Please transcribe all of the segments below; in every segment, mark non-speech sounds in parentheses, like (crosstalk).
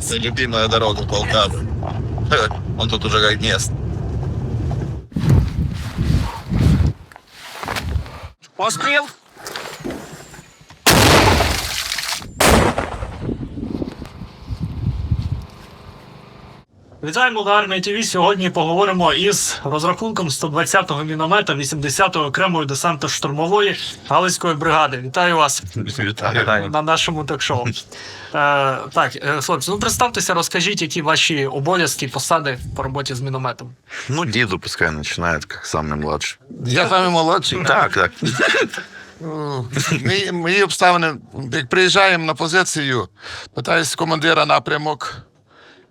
Это любимая дорога Полтавы. Он тут уже как мест. Постріл! Вітаємо на армії ТВ. Сьогодні поговоримо із розрахунком 120-го міномета 80-ї окремої десантно-штурмової Галицької бригади. Вітаю вас на нашому ток-шоу. Е, так, е, хлопці, ну представтеся, розкажіть, які ваші обов'язки, посади по роботі з мінометом. Ну, деду пускай начинает, как самый младший. Я самий молодший. Так, так. Мої, обставини, як приїжджаємо на позицію, питаюсь командира напрямок,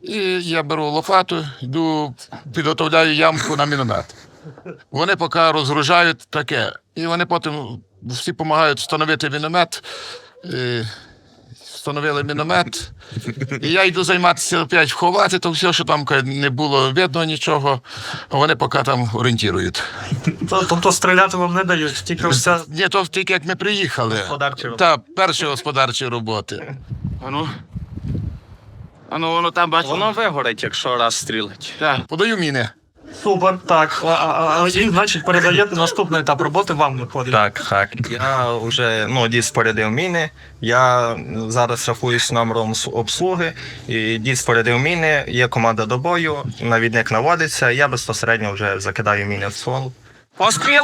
і я беру лопату, йду, підготовляю ямку на міномет. Вони поки розгружають таке. І вони потім всі допомагають встановити міномет. І встановили міномет. І я йду займатися опять вховати, то все, що там не було видно нічого, вони поки там орієнтують. Тобто стріляти вам не дають, тільки все. Ні, то тільки як ми приїхали. Господарчі роботи. Та перші господарчі роботи. Ану. Ану, воно там бачиш. Воно вигорить, якщо раз стрілить. Так. Подаю міни. Супер, так. А, а, а, і, значить, передаєте наступний етап роботи вам виходить. Так, так. Я вже ну, дід спорядив міни. Я зараз рахуюсь номером с- обслуги. І дід спорядив міни, є команда до бою, навідник наводиться, я безпосередньо вже закидаю міни в ствол. Постріл!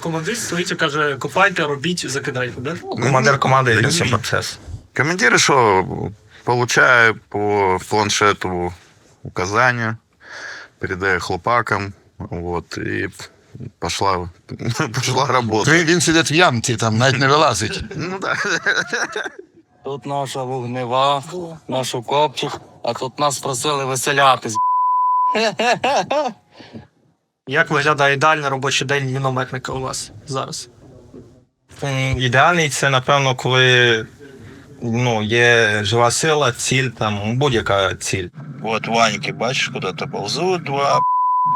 Командир стоїть і каже, копайте, робіть, закидайте, да? Командир команди йде цей процес. Командир что, получая по планшету указания, передаю хлопакам, вот, и пошла, (laughs) пошла работа. Він, він сидить в ямці, там навіть не вилазить. Ну да. (laughs) Тут наша вогнева, наш окопчик, а тут нас просили веселятись. (laughs) Як виглядає ідеальний робочий день мінометника у вас зараз? Ідеальний це, напевно, коли ну, є жива сила, ціль, там, будь-яка ціль. От Ваньки, бачиш, куди то повзуть, два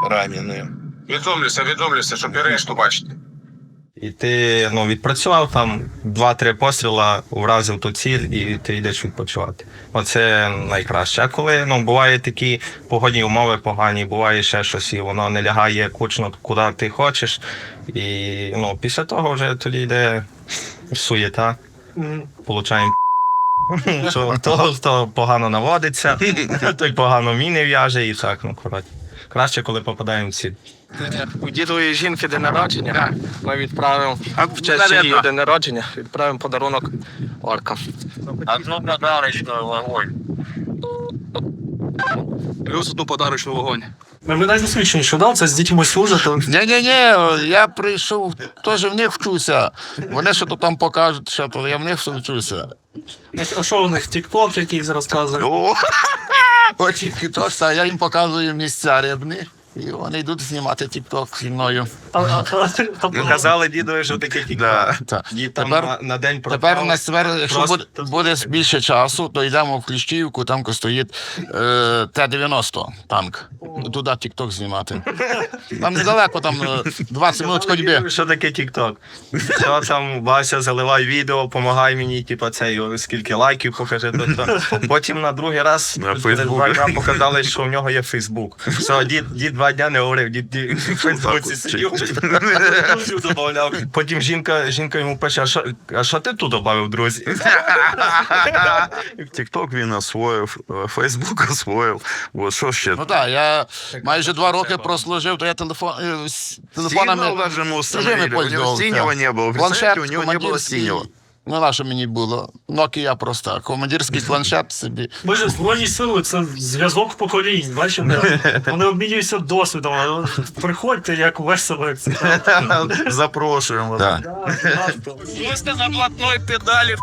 ранені. Відомлюся, відомлюся, щоб і решту бачити. І ти ну, відпрацював там два-три постріла, вразив ту ціль, і ти йдеш відпочивати. Оце найкраще. А коли ну, бувають такі погодні умови погані, буває ще щось, і воно не лягає кучно, куди ти хочеш. І ну, після того вже тоді йде суєта. Получаємо (laughs) що того, хто погано наводиться, (laughs) той погано міни в'яже і так, ну коротше. Краще, коли попадаємо в ціль. У дідової жінки день народження. Ми відправимо в честь її день народження, відправимо подарунок оркам. Одну подарочную вогонь. Плюс одну подарочну вогонь. Ви мене досвідчені, що да? Це з дітьми служите. Ні-ні-ні, я прийшов, теж в них вчуся. Вони що то там покажуть, що то я в них вчуся. А що у них тік-ток якийсь розказує? О, От і то, що я їм показую місця рибні, і вони йдуть знімати тік-ток зі мною. А- а- а- тобто- Казали дідові, що таке тік. да. Так. Дід там Тепер- на, на день Тепер якщо Просто- буде, більше часу, то йдемо в Кліщівку, там стоїть е, Т-90 танк. Туди тік-ток знімати. Там недалеко, там е, 20 минут ходьби. Що таке тік-ток? Що там Вася заливай відео, помагай мені, типу, це його скільки лайків покажи. То, то. Потім на другий раз На через Фейсбук. два дня показали, що в нього є Фейсбук. Все, дід, дід два дня не говорив, дід, дід в Фейсбуці от сидів. друзів добавляв. Потім жінка, жінка йому пише, а що, а що ти тут додав, друзі? (laughs) Тікток він освоїв, е, Фейсбук освоїв. Вот що ще? Ну так, я майже два роки прослужив, то я телефон, е, з телефонами. Синего даже мы установили. чужими У него пользовался. синего не было. Планшет Представляете, у него не было командирський. синего. Ну, на що мені було? Nokia просто. Командирський (laughs) планшет собі. Ми ж збройні сили, це зв'язок поколінь, бачите? (laughs) Вони обмінюються досвідом. Приходьте, як весело. як цікаво. (laughs) Запрошуємо. Да, на блатної педалі.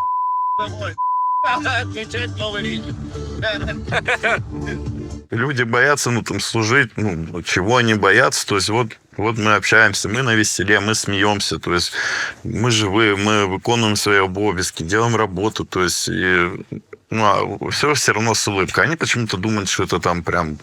Люди боятся, ну, там, служить, ну, чего они боятся, то есть вот, вот мы общаемся, мы на веселе, мы смеемся, то есть мы живые, мы выполняем свои обовязки, делаем работу, то есть и, ну, а все все равно с улыбкой. Они почему-то думают, что это там прям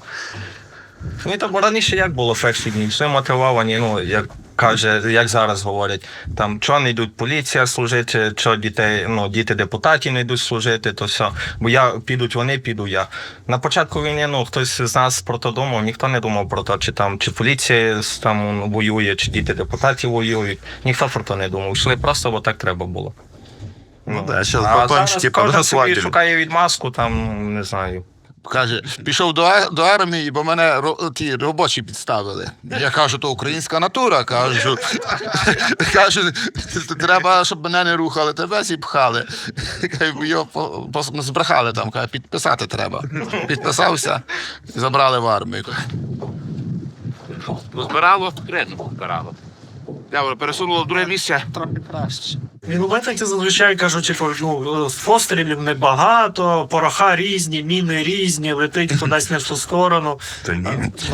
Ну і там раніше як було перші дні, все мотивовані, ну як каже, як зараз говорять, там чого не йдуть поліція служити, що дітей, ну діти депутатів не йдуть служити, то все. Бо я підуть вони, піду я. На початку війни, ну хтось з нас про то думав, ніхто не думав про те, чи там чи поліція там ну, воює, чи діти депутатів воюють. Ніхто про то не думав. Йшли просто, бо так треба було. Ну да, сейчас а зараз кожен собі шукає відмазку, там ну, не знаю. Каже, пішов до, до армії, бо мене ро- ті робочі підставили. Я кажу, то українська натура. Кажу, (laughs) кажу, треба, щоб мене не рухали, тебе зіпхали. Кажу, Його по- по- збрехали там, каже, підписати треба. Підписався і забрали в армію. Збирало, кредно збирало. Я пересунуло в друге місце. Трохи краще. Мінометники зазвичай кажуть, типу, ну, пострілів небагато, пороха різні, міни різні, летить кудись не в ту сторону. Да нет.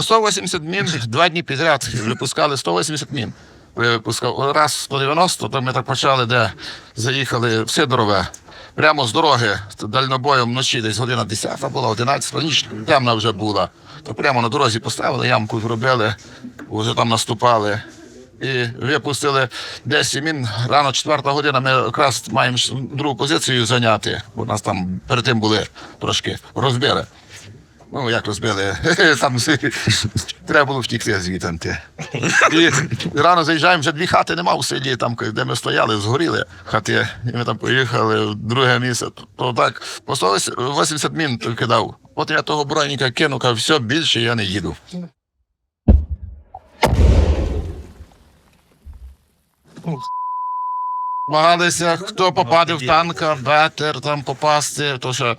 180 мін два дні підряд випускали 180 мін. Випускав раз 190, то ми так почали, де заїхали в Сидорове. Прямо з дороги дальнобоєм вночі, десь година 10 була, 11, ніч темна вже була. То прямо на дорозі поставили, ямку зробили, вже там наступали. І випустили 10 мін. Рано 4 година ми якраз маємо другу позицію зайняти, бо нас там перед тим були трошки розбили. Ну, як розбили, (laughs) там треба було втікти звідти. І рано заїжджаємо, вже дві хати нема в селі, там, де ми стояли, згоріли хати. І ми там поїхали в друге місце. То так, по 180 мін кидав. От я того броніка кинув, кажу, все, більше я не їду. Намагалися, хто попаде в танка, бетер там попасти, то що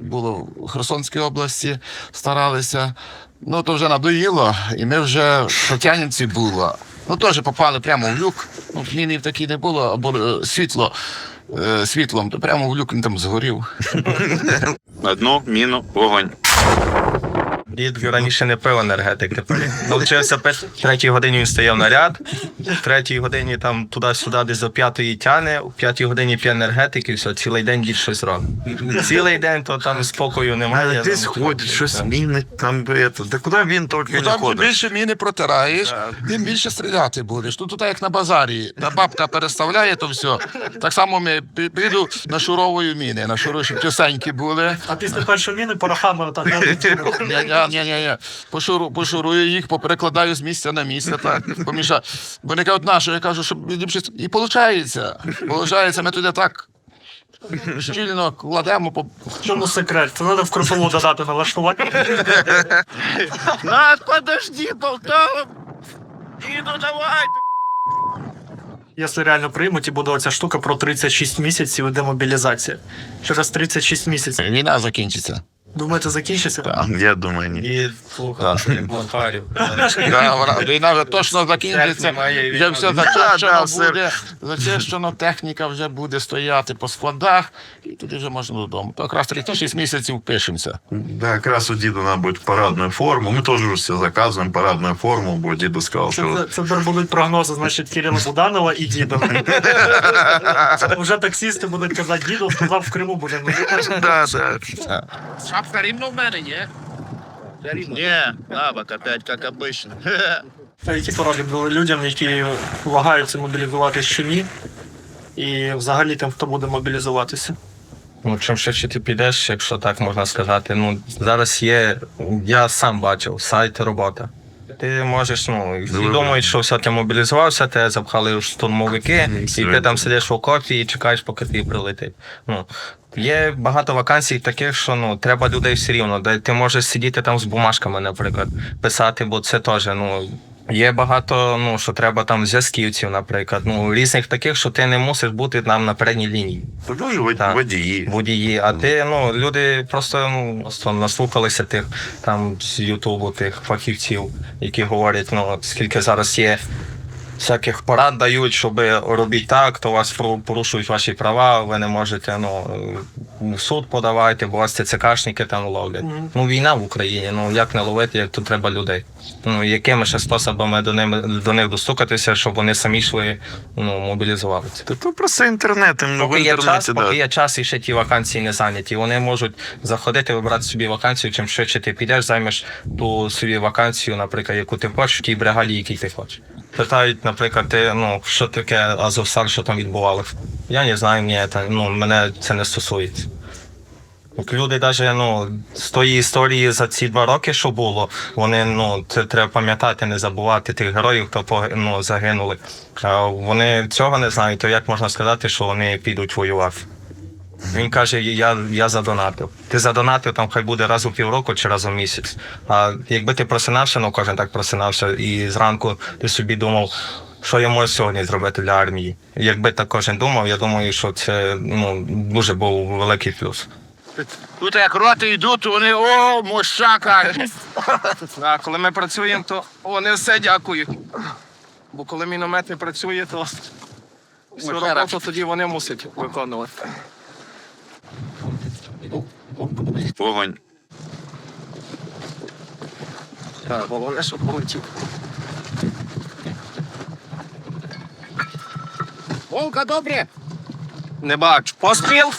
було в Херсонській області, старалися. Ну, то вже надоїло, і ми вже в Тетянівці було. Ну, теж попали прямо в люк. Ну, мінів такі не було, або е, світло е, світлом, то прямо в люк він там згорів. (laughs) Одну міну, вогонь. Дід раніше не пив енергетик, тепер навчився пити. Третій годині він стояв наряд, в третій годині там туди-сюди десь до п'ятої тяне, у п'ятій годині п'є енергетик і все, цілий день дід щось робить. Цілий день то там спокою немає. Десь там, ходить, щось міни там. Да куди він тільки Ну, не там чим більше міни протираєш, тим більше стріляти будеш. Ну, тут як на базарі. Та бабка переставляє то все. Так само ми пі- піду нашуровую міни, нашурую, щоб чистенькі були. А після першої міни порохами так не (laughs) Ні, ні, ні. Пошуру, пошурую їх, поперекладаю з місця на місце, так, помішаю. Вони кажуть, на що? Я кажу, щоб. І виходить. Виходить, ми туди так щільно кладемо по. В чому секрет? Це треба в крупову додати налаштувати. Нас, подожди, Полтава! Іду, давай! Якщо реально приймуть і буде оця штука про 36 місяців і демобілізація. Через 36 місяців. Війна закінчиться. Думаєте, закінчиться? Я думаю, ні. І слухай, Макарів. (laughs) Да, вона- Війна вже точно закінчиться. Немає Вже війни. все Да, зачищено все. буде, зачищено, техніка вже буде стояти по складах, і туди вже можна додому. То якраз 36 місяців пишемося. Да, как раз у Дида надо будет парадную форму. Мы тоже уже все заказываем парадную форму, бо Дида сказал, Це, что це тепер будуть прогнози, значить, Кирила Буданова і діда. (laughs) Вже таксисти будуть казати, діду сказав в Криму будемо. да, да. Шапка рівно в мене, ні? Не, навык опять, как обычно. А Які поради були людям, які вагаються мобілізуватися чи ні? І взагалі тим, хто буде мобілізуватися. Ну, чим швидше ти підеш, якщо так можна сказати. Ну, зараз є, я сам бачив, сайт робота. Ти можеш, ну, всі думають, що все, ти мобілізувався, те запхали в штурмовики, і ти там сидиш в окопі і чекаєш, поки ти прилетить. Ну, є багато вакансій таких, що ну, треба людей все рівно. Де ти можеш сидіти там з бумажками, наприклад, писати, бо це теж, ну. Є багато, ну що треба там зв'язківців, наприклад, ну різних таких, що ти не мусиш бути там на передній лінії. Тоже вод- водії. водії. А ти, ну, люди просто, ну, просто наслухалися тих там з Ютубу, тих фахівців, які говорять, ну, скільки зараз є всяких порад дають, щоб робіть так, то вас пору- порушують ваші права, ви не можете ну, в суд подавати, бо вас ЦЦКшники там ловлять. Ну, війна в Україні, ну як не ловити, як тут треба людей. Ну, якими ще способами до, ним, до них достукатися, щоб вони самі йшли ну, мобілізувалися. Да то просто интернет, им в Поки є час, да. поки є час і ще ті вакансії не зайняті. Вони можуть заходити, вибрати собі вакансію, чим швидше ти підеш, займеш ту собі вакансію, наприклад, яку ти хочеш, в тій бригаді, якій ти хочеш. Питають, наприклад, ти, ну, що таке Азовсталь, що там відбувалося. Я не знаю, ні, та, ну, мене це не стосується. Люди навіть ну, з тої історії за ці два роки, що було, вони ну це треба пам'ятати, не забувати тих героїв, хто ну, загинули. А вони цього не знають, то як можна сказати, що вони підуть воювати? Він каже: я, я задонатив. Ти задонатив там хай буде раз у півроку чи раз у місяць. А якби ти просинався, ну кожен так просинався, і зранку ти собі думав, що я можу сьогодні зробити для армії. Якби так кожен думав, я думаю, що це ну, дуже був великий плюс. Тут як роти йдуть, вони о, мощака. А коли ми працюємо, то вони все дякують. Бо коли міномет не працює, то всю роботу тоді вони мусять виконувати. Вогонь. Так, головне, щоб полетів. Волка добре. Не бачу. Постріл.